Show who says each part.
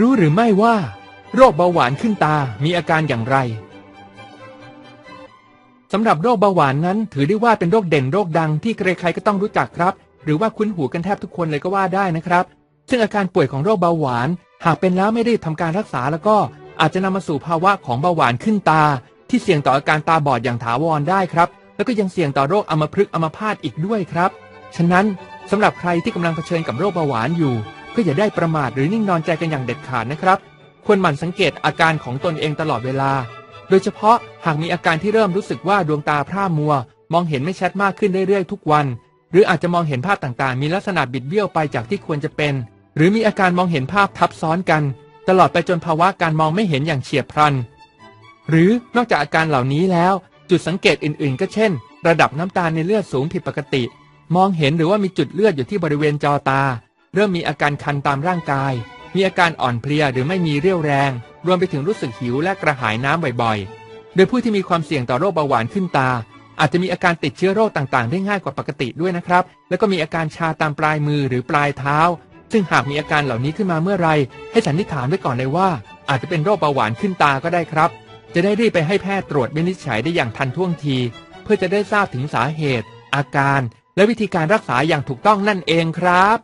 Speaker 1: รู้หรือไม่ว่า โรคเบาหวานขึ้นตามีอาการอย่างไรสำหรับโรคเบาหวานนั้น ถือได้ว่าเป็นโรคเด่นโรคดังที่ใครๆก็ต้องรู้จักครับ หรือว่าคุ้นหูกันแทบทุกคนเลยก็ว่าได้นะครับ ซึ่งอาการป่วยของโรคเบาหวาน หากเป็นแล้วไม่ได้ทำการรักษาแล้วก็อาจจะนำมาสู่ภาวะของเบาหวานขึ้นตา ที่เสี่ยงต่ออาการตาบอดอย่างถาวรได้ครับ แล้วก็ยังเสี่ยงต่อโรคอัมพฤกษ์อัมพาตอีกด้วยครับ ฉะนั้นสำหรับใครที่กำลังเผชิญกับโรคเบาหวานอยู่ ก็อย่าได้ประมาทหรือนิ่งนอนใจกันอย่างเด็ดขาดนะครับ ควรหมั่นสังเกตอาการของตนเองตลอดเวลา โดยเฉพาะหากมีอาการที่เริ่มรู้สึกว่าดวงตาพร่ามัว มองเห็นไม่ชัดมากขึ้นเรื่อยๆ ทุกวัน หรืออาจจะมองเห็นภาพต่างๆ มีลักษณะบิดเบี้ยวไปจากที่ควรจะเป็น หรือมีอาการมองเห็นภาพทับซ้อนกัน ตลอดไปจนภาวะการมองไม่เห็นอย่างเฉียบพลัน หรือนอกจากอาการเหล่านี้แล้ว จุดสังเกตอื่นๆ ก็เช่น ระดับน้ำตาลในเลือดสูงผิดปกติ มองเห็นหรือว่ามีจุดเลือดอยู่ที่บริเวณจอตา เริ่มมีอาการคันตามร่างกาย มีอาการอ่อนเพลียหรือไม่มีเรี่ยวแรง รวมไปถึงรู้สึกหิวและกระหายน้ำบ่อยๆ โดยผู้ที่มีความเสี่ยงต่อโรคเบาหวานขึ้นตา อาจจะมีอาการติดเชื้อโรคต่างๆ ได้ง่ายกว่าปกติด้วยนะครับ แล้วก็มีอาการชาตามปลายมือหรือปลายเท้า ซึ่งหากมีอาการเหล่านี้ขึ้นมาเมื่อไรให้สันนิษฐานไว้ก่อนเลยว่า อาจจะเป็นโรคเบาหวานขึ้นตาก็ได้ครับ จะได้รีบไปให้แพทย์ตรวจวินิจฉัยได้อย่างทันท่วงที เพื่อจะได้ทราบถึงสาเหตุ อาการ และวิธีการรักษาอย่างถูกต้องนั่นเองครับ